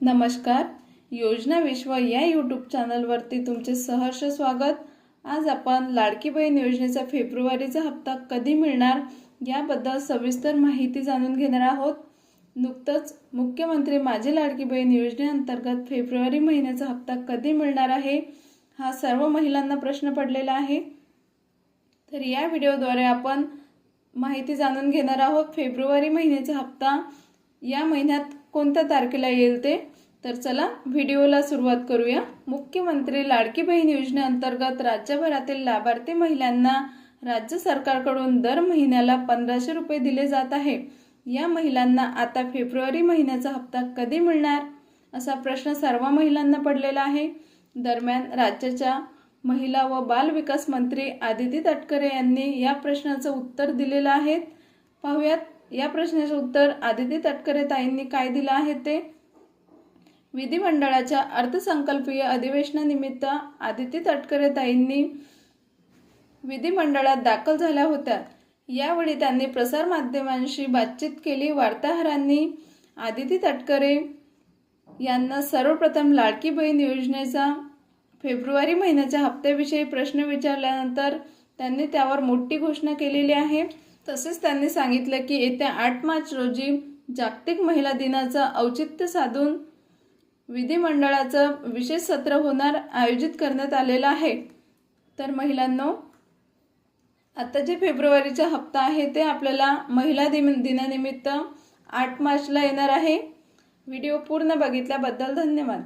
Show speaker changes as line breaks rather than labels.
नमस्कार. योजना विश्व या यूट्यूब चॅनलवरती तुमचे सहर्ष स्वागत. आज आपण लाडकी बहीण योजनेचा फेब्रुवारीचा हप्ता कधी मिळणार याबद्दल सविस्तर माहिती जाणून घेणार आहोत. नुकतंच मुख्यमंत्री माझी लाडकी बहीण योजनेअंतर्गत फेब्रुवारी महिन्याचा हप्ता कधी मिळणार आहे हा सर्व महिलांना प्रश्न पडलेला आहे. तर या व्हिडिओद्वारे आपण माहिती जाणून घेणार आहोत. फेब्रुवारी महिन्याचा हप्ता या महिन्यात कोणत्या तारखेला येईल ते? तर चला व्हिडिओला सुरुवात करूया. मुख्यमंत्री लाडकी बहीण योजनेअंतर्गत राज्यभरातील लाभार्थी महिलांना राज्य सरकारकडून दर महिन्याला पंधराशे रुपये दिले जात आहे. या महिलांना आता फेब्रुवारी महिन्याचा हप्ता कधी मिळणार? असा प्रश्न सर्व महिलांना पडलेला आहे. दरम्यान राज्याच्या महिला व बाल विकास मंत्री आदिती तटकरे यांनी या प्रश्नाचं उत्तर दिलेलं आहे. पाहूयात या प्रश्नाचं उत्तर आदिती तटकरे ताईंनी काय दिलं आहे ते? विधिमंडळाच्या अर्थसंकल्पीय अधिवेशनानिमित्त आदिती तटकरे ताईंनी विधिमंडळात दाखल झाल्या होत्या. यावेळी त्यांनी प्रसारमाध्यमांशी बातचीत केली. वार्ताहरांनी आदिती तटकरे यांना सर्वप्रथम लाडकी बहीण योजनेचा फेब्रुवारी महिन्याच्या हप्त्याविषयी प्रश्न विचारल्यानंतर त्यांनी त्यावर मोठी घोषणा केलेली आहे. तसेच त्यांनी सांगितलं की येत्या आठ मार्च रोजी जागतिक महिला दिनाचं औचित्य साधून विधिमंडळाचं विशेष सत्र होणार आयोजित करण्यात आलेलं आहे. तर महिलांनो आता जे फेब्रुवारीचा हप्ता आहे ते आपल्याला महिला दिन दिनानिमित्त आठ मार्चला येणार आहे. व्हिडिओ पूर्ण बघितल्याबद्दल धन्यवाद.